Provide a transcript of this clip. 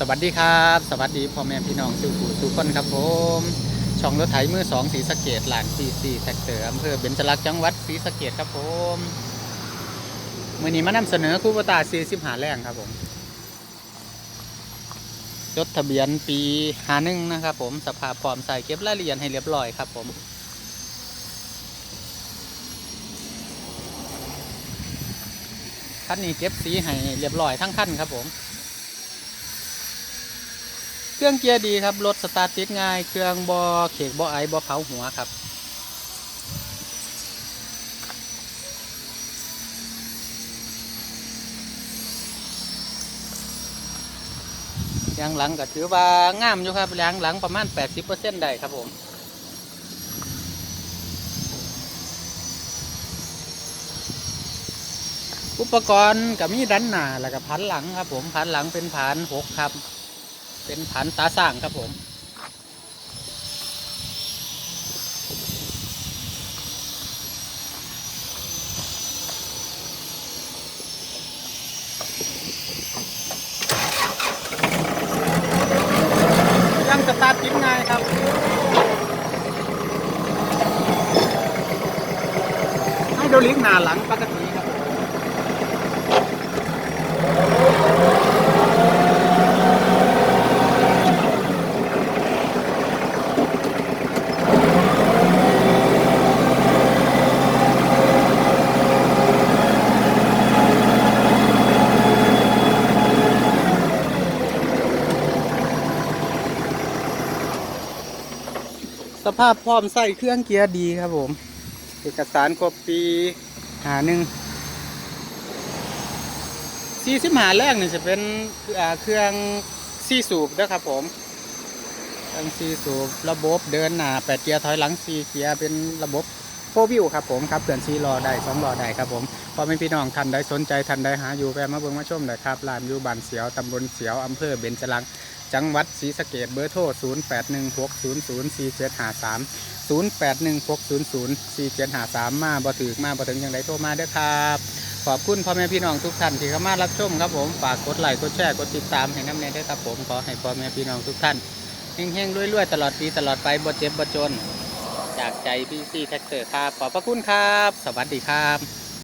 สวัสดีครับ สวัสดีพ่อแม่พี่น้องสู่ผู้ทุกคนครับผม ช่องรถไถมือสองสีสะเกตหลานซีซีแท็กเตอร์อำเภอเบญจลักษณ์จังหวัดศรีสะเกดครับผมมื่อนี้มานำเสนอคู่ปตาซีสิบหาแรงครับผมจดทะเบียนปีหาหนึ่งนะครับผมสภาพพร้อมใส่เก็บรายละเอียดให้เรียบร้อยครับผมคันนี้เก็บสีให้เรียบร้อยทั้งคันครับผม เครื่องเกียร์ดีครับ รถสตาร์ทติดง่าย เครื่องบอเขกบอไอบอเผาหัวครับยางหลังก็ถือว่างามอยู่ครับยางหลังประมาณ 80%ได้ครับผมอุปกรณ์กับมีดันหนาแล้วก็พันหลังครับผมพันหลังเป็นผานหกครับ เป็นผานตาสร้างครับผมยังสตาร์ทติดง่ายครับให้โดลิกหน้าหลังปกติครับ สภาพพร้อมใส่เครื่องเกียร์ดีครับผม เอกสารครบปีหาหนึ่งซีสิบหาแรกนี่จะเป็นเครื่องซีสูบนะครับผมเครื่องซีสูบระบบเดินหน้าแปดเกียร์ถอยหลังซีเกียร์เป็นระบบโฟวิวครับผมครับเปลี่ยนซีรอได้สองรอได้ครับผมพอไม่พี่น้องท่านใดสนใจท่านใดหาอยู่แวะมาเบิ่งมาชมเลยครับร้านอยู่บ้านเสียวตำบลเสียวอำเภอเบญจลักษณ์ จังหวัดศรีสะเกดเบอร์โทร 0 8 1 6 0 0 4 7 5 3 0 8 1 6 0 0 4 7 5 3 มาบ่ถึกมาบ่ถึงยังไงโทรมาเด้อครับ ขอบคุณพ่อแม่พี่น้องทุกท่านที่เข้ามารับชมครับผม ฝากกดไลค์กดแชร์กดติดตามให้น้ำเนยด้วยครับผมขอให้พ่อแม่พี่น้องทุกท่านเฮงๆรวยๆตลอดปีตลอดไปบ่เจ็บบ่จน จากใจพี่ซีแท็กเตอร์ครับขอบพระคุณครับ สวัสดีครับ